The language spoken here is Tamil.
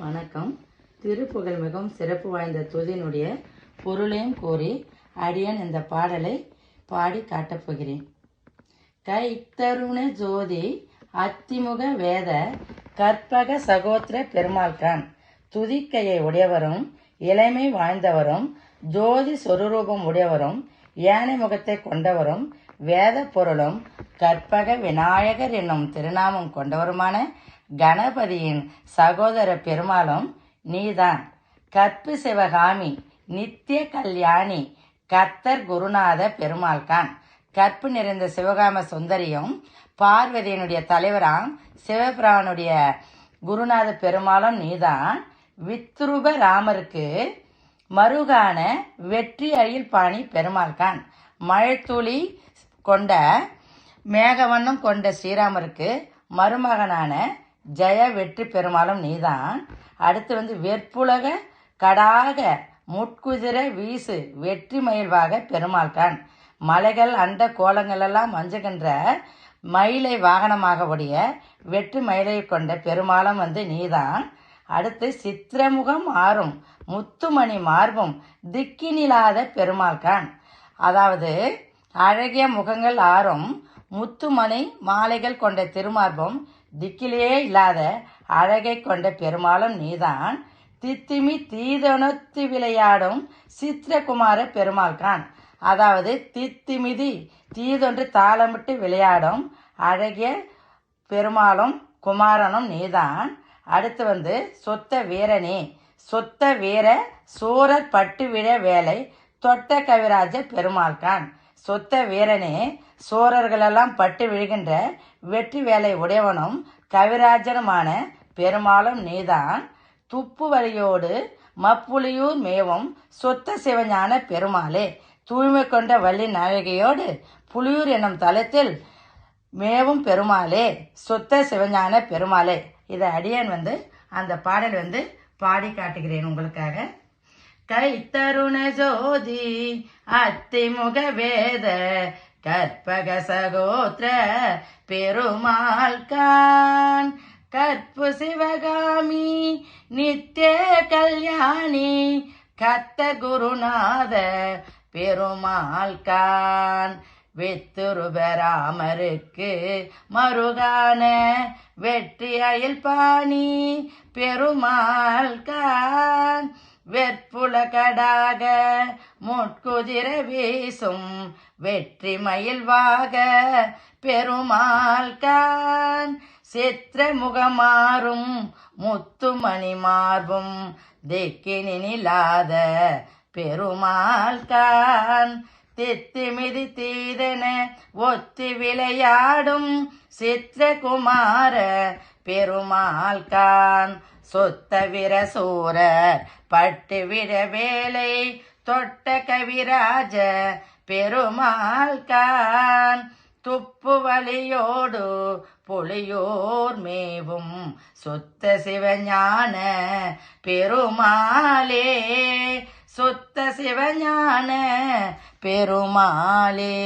வணக்கம். திருப்புகழ் மிகவும் சிறப்பு வாய்ந்த துதியினுடைய பொருளையும் கூறி அடியன் இந்த பாடலை பாடி காட்டப் போகிறேன். கைத்தருண ஜோதி அத்திமுக வேத கற்பக சகோத்திர பெருமாள்கான் துதிக்கையை உடையவரும் இளமை வாழ்ந்தவரும் ஜோதி சொருரூபம் உடையவரும் யானை முகத்தை கொண்டவரும் வேத பொருளும் கற்பக விநாயகர் என்னும் திருநாமம் கொண்டவருமான கணபதியின் சகோதர பெருமாளும் நீதான். கற்பு சிவகாமி நித்திய கல்யாணி கத்தர் குருநாத பெருமாள்கான். கற்பு நிறைந்த சிவகாம சுந்தரியும் பார்வதியினுடைய தலைவராம் சிவபிரானுடைய குருநாத பெருமாளும் நீதான். வித்ருப ராமருக்கு மருகான வெற்றி அயில் பாணி பெருமாள்கான். மழைத்துளி கொண்ட மேகவண்ணம் கொண்ட ஸ்ரீராமருக்கு மருமகனான ஜெய வெற்றி பெருமாளும் நீதான். அடுத்து வந்து வெற்புலக கடாக முட்குதிரை வீசு வெற்றி மயில்வாக பெருமாள்கான் மலைகள் அண்ட கோலங்களெல்லாம் மஞ்சுகின்ற மயிலை வாகனமாக உடைய வெற்றி மயிலை கொண்ட பெருமாளும் வந்து நீதான். அடுத்து சித்திரமுகம் ஆறும் முத்துமணி மார்பும் திக்கினிலாத பெருமாள்கான் அதாவது அழகிய முகங்கள் ஆறும் முத்துமணி மாலைகள் கொண்ட திருமார்பும் திக்கிலேயே இல்லாத அழகை கொண்ட பெருமாளும் நீதான். தித்திமி தீதொணத்து விளையாடும் சித்திரகுமார பெருமாள்கான். அதாவது தித்திமிதி தீதொன்று தாளமிட்டு விளையாடும் அழகிய பெருமாளும் குமாரனும் நீதான். அடுத்து வந்து சொத்த வீரனே. சொத்த வீர சூரர் பட்டு விழ வேலை தொட்ட கவிராஜ பெருமாள்கான். சொத்த வீரனே சோரர்களெல்லாம் பட்டு விழுகின்ற வெற்றி வேலை உடையவனும் கவிராஜனுமான பெருமாளும் நீதான். துப்பு வழியோடு மப்புலியூர் மேவும் சொத்த சிவஞான பெருமாளே. தூய்மை கொண்ட வள்ளி நாயகியோடு புலியூர் என்னும் தலத்தில் மேவும் பெருமாளே சொத்த சிவஞான பெருமாளே. இதை அடியன் வந்து அந்த பாடல் வந்து பாடி காட்டுகிறேன் உங்களுக்காக. கைத்தருண ஜோதி அத்திமுக வேத கற்பக சகோத்திர பெருமாள் கான் கற்பு சிவகாமி நித்திய கல்யாணி கத்த குருநாத பெருமாள் கான் வித்துருபராமருக்கு மருகான வெற்றி அயில் பாணி பெருமாள் கான் வெற்புலகடாக முட்குதிர வீசும் வெற்றி மயில்வாக பெருமாள் கான் சித்திர முகமாறும் முத்துமணி மார்பும் திக்கினிலாத பெருமாள் கான் தித்திமிதி தீதன ஒத்தி விளையாடும் சித்திரகுமார பெருமாள் கான். சொத்த விரசூரர் பட்டு விட வேலை தொட்ட கவிராஜ பெருமாள் கான். துப்பு வழியோடு புலியோர் மேவும் சுத்த சிவஞான பெருமாளே. சுத்த சிவஞான பெருமாளே.